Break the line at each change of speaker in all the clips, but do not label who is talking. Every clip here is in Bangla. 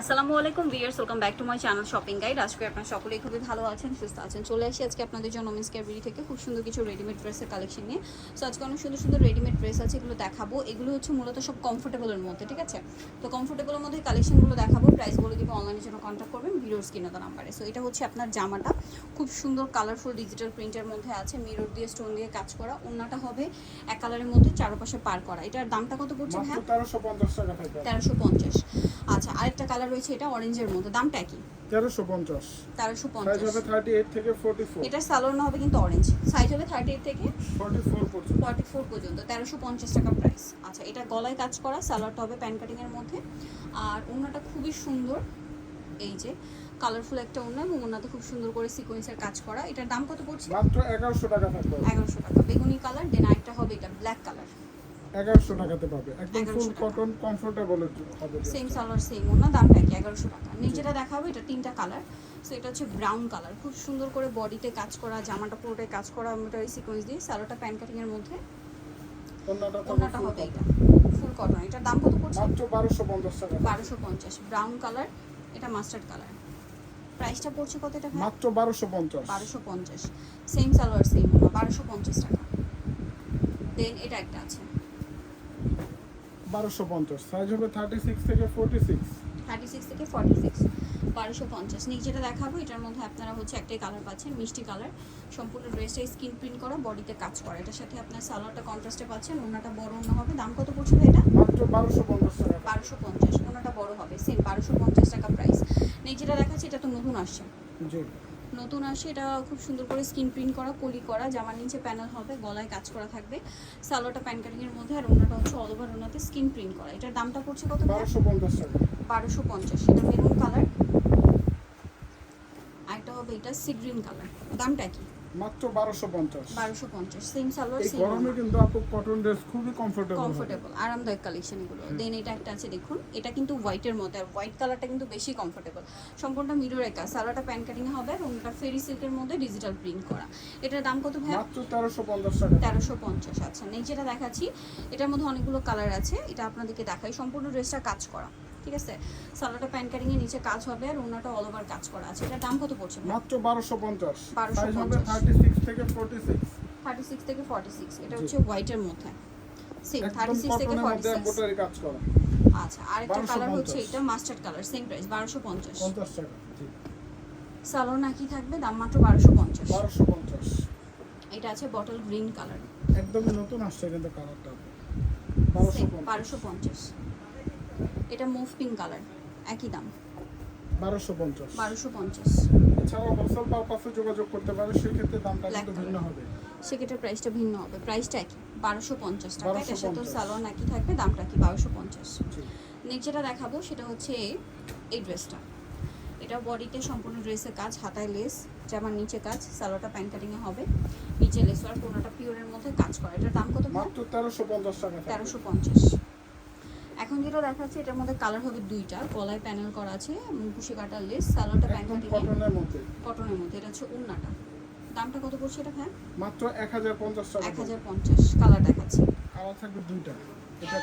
আসসালামু আলাইকুম viewers welcome back to my channel shopping guide. আজকে আপনারা সকলেই খুবই ভালো আছেন সুস্থ আছেন চলে আসি আজকে আপনাদের জন্য মিন্স ক্যাবরি থেকে খুব সুন্দর কিছু রেডিমেড ড্রেসের কালেকশন নিয়ে। সো আজকে অনেক সুন্দর সুন্দর রেডিমেড ড্রেস আছে এগুলো দেখাবো। এগুলো হচ্ছে মূলত সব কমফোর্টেবলের মধ্যে ঠিক আছে? তো কমফোর্টেবলের মধ্যে কালেকশনগুলো দেখাবো প্রাইস বলে দিব অনলাইনের জন্য কন্ট্যাক্ট করবেন ভিডিওর স্ক্রিনে তো নাম্বারে। সো এটা হচ্ছে আপনার জামাটা। খুব সুন্দর কালারফুল ডিজিটাল প্রিন্টের মধ্যে আছে মিরর দিয়ে স্টোন দিয়ে কাজ করা। ওড়নাটা হবে এক কালারের মধ্যে চারপাশে পার করা। এটার দামটা কত পড়ছে হ্যাঁ
তেরোশো পঞ্চাশ
আচ্ছা আরেকটা কালার রয়েছে এটা অরেঞ্জের মতো। দামটা কি?
তেরোশো পঞ্চাশ।
তেরোশো
সাইজ
পঞ্চাশ
হবে থার্টি এইট থেকে ফোর্টি ফোর
এটা সালোয়ার হবে কিন্তু অরেঞ্জ সাইজ হবে থার্টি এইট থেকে
ফোর্টি ফোর পর্যন্ত।
ফর্টি ফোর পর্যন্ত। তেরোশো পঞ্চাশ টাকা প্রাইস আচ্ছা এটা গলায় কাজ করা সালোয়ারটা হবে প্যান কাটিংয়ের মধ্যে। আর ওড়নাটা খুবই সুন্দর। এই যে কালারফুল একটা ওড়না এবং ওড়নাতে খুব সুন্দর করে সিকোয়েন্সের কাজ করা। এটার দাম কত পড়ছে?
মাত্র এগারোশো টাকা থাকবে।
এগারোশো টাকা। বেগুনি কালার দেন হবে এটা ব্ল্যাক কালার
এগারোশো টাকাতে পাবে। একদম ফুল কটন কমফোর্টেবল হবে
সেম সালোয়ার সেম ওড়না দামটা কি এগারোশো টাকা। নিচেটা দেখাবো এটা তিনটা কালার সো এটা হচ্ছে ব্রাউন কালার খুব সুন্দর করে বডিতে কাজ করা জামাটা পুরোটাই কাজ করা মিটারি সিকোয়েন্স দিয়ে সালোয়ারটা প্যান মধ্যে।
অন্যটা থাকবে
ওড়নাটা
full
হবে এটা। ফুল কটন এটার দাম কত পড়ছে?
মাত্র বারোশো পঞ্চাশ টাকা।
বারোশো পঞ্চাশ। ব্রাউন কালার এটা মাস্টার্ড কালার প্রাইসটা পড়ছে কত এটা
মাত্র বারোশো পঞ্চাশ।
বারোশো পঞ্চাশ। সেম সালোয়ার সেম বারোশো পঞ্চাশ টাকা। দেন এটা একটা আছে।
বারোশো পঞ্চাশ। সাইজ হবে থার্টি সিক্স থেকে ফোর্টি সিক্স
থার্টি সিক্স থেকে ফর্টি সিক্স বারোশো পঞ্চাশ। নিচেটা দেখাবো এটার মধ্যে আপনারা হচ্ছে একটাই কালার পাচ্ছেন মিষ্টি কালার সম্পূর্ণ ড্রেসটা স্কিন প্রিন্ট করা বডিতে কাজ করা। এটার সাথে আপনার সালোয়ারটা কন্ট্রাস্টে পাচ্ছেন ওনাটা বড় ওনা হবে। দাম কত পড়ছে এটা?
মাত্র বারোশো পঞ্চাশ টাকা।
বারোশো পঞ্চাশ। ওনাটা বড় হবে। সেম বারোশো পঞ্চাশ টাকা প্রাইস নিচেটা দেখাচ্ছে এটা তো নতুন আসছে।
জি।
নতুন আসে এটা খুব সুন্দর করে স্কিন প্রিন্ট করা কলি করা জামার নিচে প্যানেল হবে গলায় কাজ করা থাকবে। সালোটা প্যান কাটিং এর মধ্যে আর ওনাটা হচ্ছে অল ওভার ওনাতে স্কিন প্রিন্ট করা। এটার দামটা পড়ছে কত
বারোশো পঞ্চাশ
বারোশো পঞ্চাশ এটা মেরুন কালার আরেকটা হবে এটা সি গ্রিন কালার দামটা কি?
মাত্র বারোশো পঞ্চাশ।
বারোশো পঞ্চাশ সেম সালোয়ার সেম
গরমে কিন্তু আপু কটন ড্রেস খুবই কমফোর্টেবল
কমফোর্টেবল আরামদায়ক কালেকশন এগুলো। দেন এটা একটা আছে দেখুন এটা কিন্তু হোয়াইটের মধ্যে আর হোয়াইট কালারটা কিন্তু বেশি কমফোর্টেবল সম্পূর্ণ মিরর একা সালোয়ারটা প্যান কাটিং হবে এবং ওটা ফেরি সিল্কের মধ্যে ডিজিটাল প্রিন্ট করা। এটার দাম কত ভাই
মাত্র তেরোশো পঞ্চাশ টাকা।
তেরোশো পঞ্চাশ আচ্ছা। নিচেটা দেখাচ্ছি এটার মধ্যে অনেকগুলো কালার আছে। এটা আপনাদেরকে দেখাই। সম্পূর্ণ ড্রেসটা কাজ করা। ঠিক আছে? সালোয়ারটা প্যান কাটিং এর নিচে কাজ হবে আর ওনাটা অল ওভার কাজ করা আছে। এটার দাম কত পড়ছে
মাত্র বারোশো পঞ্চাশ।
1250
সাইজ হবে থার্টি সিক্স থেকে ফোর্টি সিক্স
থার্টি সিক্স থেকে ফর্টি সিক্স এটা
জি।
হচ্ছে হোয়াইটের মধ্যে। সেম
একদম
থার্টি সিক্স থেকে
কটনের
ফর্টি
মধ্যে কাজ করা।
আচ্ছা আরেকটা
1250
কালার হচ্ছে এটা মাস্টার্ড কালার সেম প্রাইস বারোশো পঞ্চাশ।
পঞ্চাশ টাকা জি।
সালোয়ার নাকি থাকবে দাম মাত্র বারোশো পঞ্চাশ।
বারোশো পঞ্চাশ।
এটা আছে বটল গ্রিন কালার
একদমই নতুন আসছে কিন্তু কালারটা বারোশো পঞ্চাশ।
বারোশো পঞ্চাশ। এটা মুভ পিঙ্ক কালার একই দাম।
বারোশো পঞ্চাশ।
বারোশো পঞ্চাশ।
এছাড়াও হোলসেল পারপাসে যোগাযোগ করতে পারে সেক্ষেত্রে দামটা কিন্তু ভিন্ন হবে।
সেক্ষেত্রে প্রাইসটা ভিন্ন হবে। প্রাইসটা একই বারোশো পঞ্চাশ টাকা। এটার সাথে
1250
সালোয়ার নাকি থাকবে দামটা কি বারোশো পঞ্চাশ।
জি।
নিচেটা দেখাবো সেটা হচ্ছে এই ড্রেসটা এটা বডিতে সম্পূর্ণ ড্রেসের কাজ হাতায় লেস জামার নিচে কাজ সালোয়ারটা প্যান কাটিংয়ে হবে। নিচে লেস আর পুরোটা পিওরের মধ্যে কাজ করা। এটার দাম কত
মাত্র তেরোশো পঞ্চাশ টাকা
তেরোশো পঞ্চাশ। এখন যেটা দেখাচ্ছে এটার মধ্যে কালার হবে দুইটা। গলায় প্যানেল করা আছে মুখুশি কাটার লেস সালোয়ারটা প্যান
একদম কটনের মধ্যে।
কটনের মধ্যে এটা হচ্ছে উন্নাটা দামটা কত পড়ছে এটা হ্যাঁ
মাত্র এক হাজার পঞ্চাশ টাকা
এক হাজার পঞ্চাশ কালার দেখাচ্ছে।
কালার থাকবে দুইটা। এটা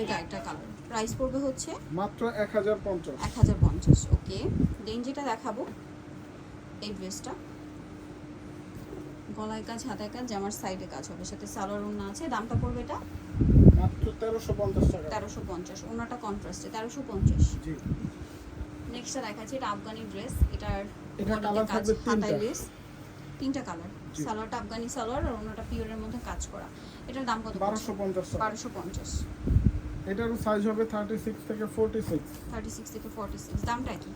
এটা একটা কালার প্রাইস পড়বে হচ্ছে?
মাত্র এক হাজার পঞ্চাশ।
এক হাজার পঞ্চাশ ওকে। দেন যেটা দেখাবো এই ড্রেসটা গলায় কাজ হাতায় কাজ জামার সাইডে কাজ হবে। সাথে সালোয়ার ওনা আছে। দামটা পড়বে এটা?
মাত্র তেরোশো পঞ্চাশ টাকা।
তেরোশো পঞ্চাশ ওনাটা কন্ট্রাস্টে তেরোশো পঞ্চাশ।
জি।
নেক্সটটা দেখাচ্ছি এটা আফগানি ড্রেস এটার
এটা থাকবে তিনটা।
তিনটা কালার সালোয়ারটা আফগানি সালোয়ার আর ওনাটা পিওরের মধ্যে কাজ করা। এটার দাম কত
বারোশো পঞ্চাশ টাকা।
বারোশো পঞ্চাশ।
এটারও সাইজ হবে থার্টি সিক্স থেকে ফোর্টি সিক্স
থার্টি সিক্স থেকে ফর্টি সিক্স দামটা কি?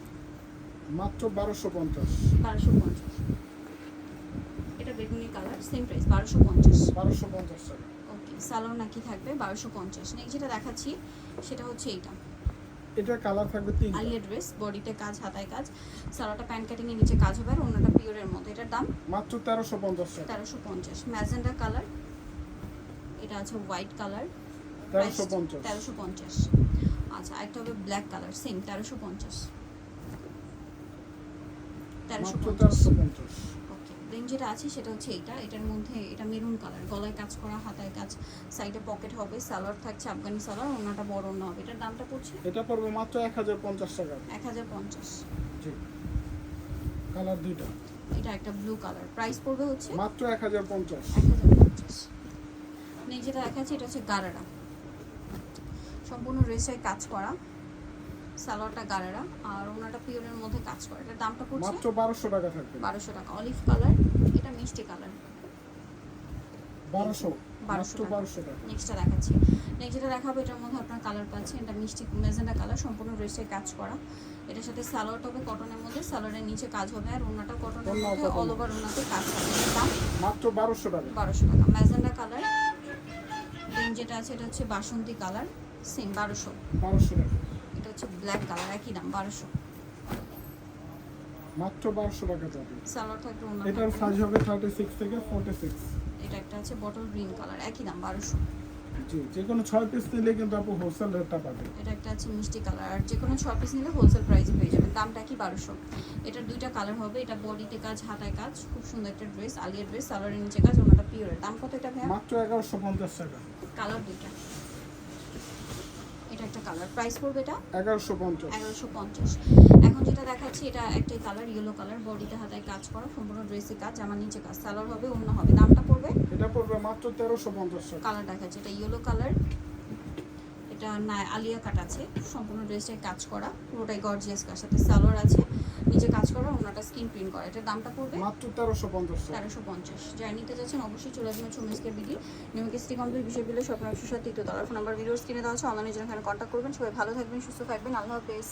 মাত্র বারোশো পঞ্চাশ।
বারোশো পঞ্চাশ। এটা বেগুনি কালার সেম প্রাইস বারোশো পঞ্চাশ।
বারোশো পঞ্চাশ টাকা।
ওকে সালোয়ার নাকি থাকবে বারোশো পঞ্চাশ। নেক্সট যেটা দেখাচ্ছি সেটা হচ্ছে এইটা।
এটা কালার থাকবে তিন
আলিয়া ড্রেস বডিতে কাজ হাতায় কাজ। সালোয়ারটা প্যান্ট কাটিং এর নিচে কাজ হবে আর অন্যটা পিওরের মধ্যে। এটার দাম?
মাত্র
1350 1350 ম্যাজেন্ডা কালার এটা আছে হোয়াইট কালার 1350 1350 আচ্ছা একটা হবে ব্ল্যাক কালার সেম
1350
1350 ডিজাইন যেটা আছে সেটা হচ্ছে এটা এটার মধ্যে এটা মেরুন কালার গলায় কাজ করা হাতায় কাজ সাইডে পকেট হবে সালোয়ার থাকছে আফগানি সালোয়ার ওনাটা বড় না হবে। এটার দামটা পড়ছে?
এটা পড়বে মাত্র এক হাজার পঞ্চাশ টাকা।
এক হাজার পঞ্চাশ।
কালার দুইটা।
এটা একটা ব্লু কালার প্রাইস পড়বে হচ্ছে?
মাত্র এক হাজার পঞ্চাশ।
এক হাজার পঞ্চাশ। যেটা দেখাচ্ছে এটা হচ্ছে গারাড়া সম্পূর্ণ ড্রেসটাই কাজ করা। সালোয়ারটা গারারা আর ওনাটা পিওরের মধ্যে কাজ করা। এটার দামটা পড়ছে
মাত্র বারোশো টাকা থাকবে।
বারোশো টাকা। অলিভ কালার এটা মিষ্টি কালার।
বারোশো।
1200
মাত্র
টাকা। নেক্সটটা দেখাচ্ছি। নেক্সট যেটা দেখাবো এটার মধ্যে আপনার কালার পাচ্ছেন এটা মিষ্টি মেজেন্ডা কালার সম্পূর্ণ ড্রেসটায় কাজ করা। এটার সাথে সালোয়ারটা হবে কটনের মধ্যে সালোয়ারের নিচে কাজ হবে আর ওনাটা কটনের মধ্যে অল ওভার ওনাতে কাজ হবে। দাম?
মাত্র বারোশো টাকা।
বারোশো টাকা। ম্যাজেন্ডা কালার দেন যেটা আছে এটা হচ্ছে বাসন্তী কালার সেম বারোশো।
বারোশো টাকা।
এটা হচ্ছে ব্ল্যাক কালার একই দাম বারোশো।
মাত্র বারোশো টাকা যাবে
সালোয়ার থাকবে অন্য
এটার সাইজ হবে থার্টি সিক্স থেকে ফোর্টি সিক্স
এটা একটা আছে বটল গ্রিন কালার একই দাম বারোশো।
জি যে কোনো ছয় পিস নিলে কিন্তু আপু হোলসেল রেটটা পাবে
এটা একটা আছে মিষ্টি কালার আর যে কোনো ছ পিস নিলে হোলসেল প্রাইসে পেয়ে যাবেন দামটা কি বারোশো। এটার দুইটা কালার হবে এটা বডিতে কাজ হাতায় কাজ খুব সুন্দর একটা ড্রেস আলিয়া ড্রেস সালোয়ারের নিচে কাজ ওনাটা পিওর দাম কত এটা ভাইয়া?
মাত্র এগারোশো পঞ্চাশ টাকা।
কালার দুইটা। এটা একটা কালার প্রাইস পড়বে এটা?
এগারোশো পঞ্চাশ।
এগারোশো পঞ্চাশ। এখন যেটা দেখাচ্ছি এটা একটাই কালার ইয়েলো কালার বডিতে হাতায় কাজ করা সম্পূর্ণ ড্রেসে কাজ আমার নিচে কাজ সালোয়ার হবে অন্য হবে। দামটা পড়বে?
এটা পড়বে মাত্র তেরোশো পঞ্চাশ
কালার দেখাচ্ছে এটা ইয়েলো কালার এটা না আলিয়া কাট আছে সম্পূর্ণ ড্রেসটায় কাজ করা পুরোটাই গর্জিয়াস কার সাথে সালোয়ার আছে। নিচে কাজ করা ওনাটা স্কিন প্রিন্ট করা। এটার দামটা পড়বে?
মাত্র তেরোশো পঞ্চাশ
তেরোশো পঞ্চাশ। যারা নিতে যাচ্ছেন অবশ্যই চলে আসবেন ছমিসকে বিডি। নিয়মিত স্ত্রী কমপ্লিট বিষয় বিলে স্বপ্ন সাত তৃতীয় তলার ফোন নাম্বার ভিডিও স্ক্রিনে দেওয়া আছে। অনলাইনে জন্য এখানে কন্ট্যাক্ট করবেন। সবাই ভালো থাকবেন সুস্থ থাকবেন। আল্লাহ হাফেজ।